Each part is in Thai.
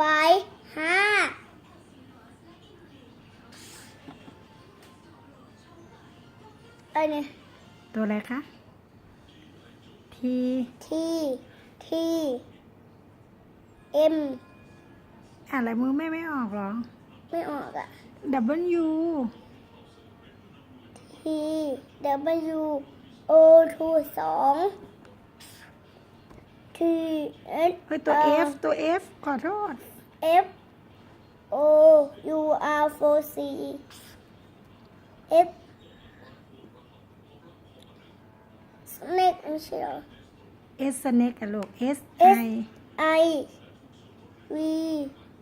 ไปห้าอันนี้ตัวอะไรคะทีทีทีเอ่านะไรมือแม่ไม่ออกหรอ ไม่ออกอะ W T W O 2 2 คือเเฮ้ยตัว F ตัว F ขอโทษ F O U R 4 C F snake ไม่ใช่เห S snake อะลูก S I I V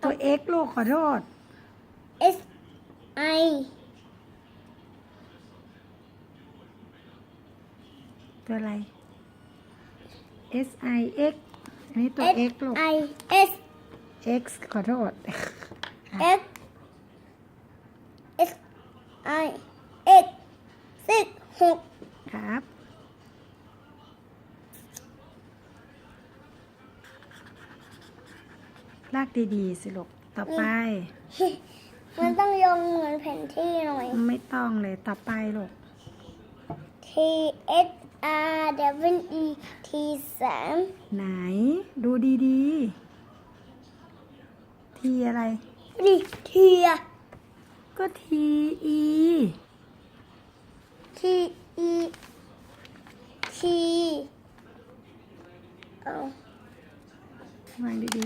ตัว X ลูกขอโทษ S I ตัวอะไร S I X อันนี้ตัว S X ลูก I S X ขอโทษ X S I X สิบหกครับ ลากดีๆ สิลูก ต่อไป มันต้องยงเหมือนแผนที่หน่อย ไม่ต้องเลย ต่อไปลูก T S R W E T สามไหน ดูดีๆ ทีอะไร ดิเทียก็ทีอี T E T เอาวางดี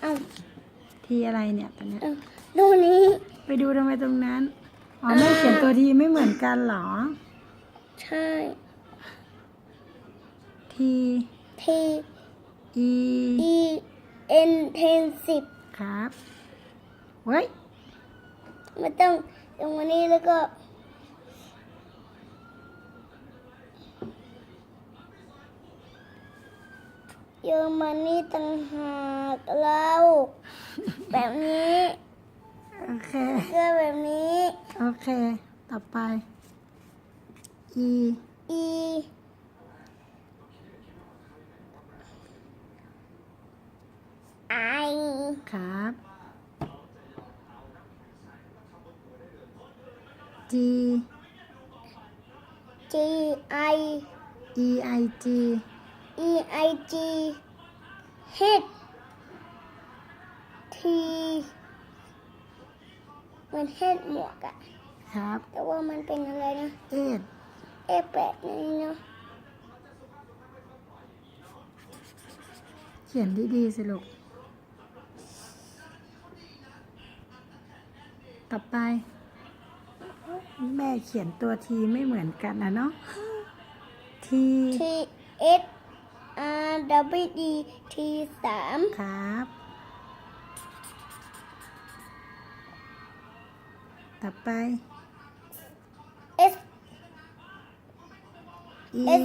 เอาๆ ทีอะไรเนี่ยตอนเนี้ย เอาดูนี้ ไปดูทำไมตรงนั้น อ๋อแม่เขียนตัวทีไม่เหมือนกันเหรอ ใช่ที T อี E N เทนสิบครับเว้ยมันต้องตรงนี้แล้วก็เยอรมันนี่ต่างหากเราแบบนี้ โอเค เสื้อแบบนี้ โอเค ต่อไป E E I ครับ G G I E I G E I G H T มันเฮดหมวกอะครับ แต่ว่ามันเป็นอะไรนะเอ เอแปดนี่เนาะเขียนดีๆสิลูก ต่อไป แม่เขียนตัวทีไม่เหมือนกันนะเนาะที T S R W D T สามครับ ต่อไป E S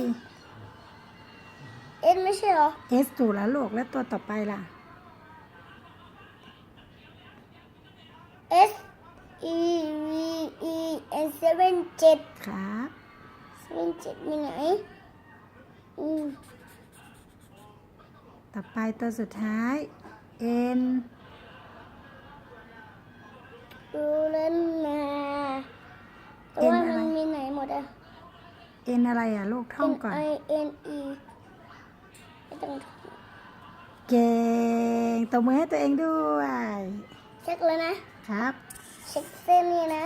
S ไม่ใช่เหรอ S ถูกแล้วลูกแล้วตัวต่อไปล่ะ S E V E N เซเว่นเจ็ดครับเซเว่นเจ็ดมีไหนอืมต่อไปตัวสุดท้าย N ดูเล่นมาแต่ว่ามันมีไหนหมดอะ N อะไรอะลูกท่อง N ก่อน I N E ไม่ต้องท่องเก่งตบมือให้ตัวเองด้วย เช็คเลยนะ ครับ เช็คเส้นนี่นะ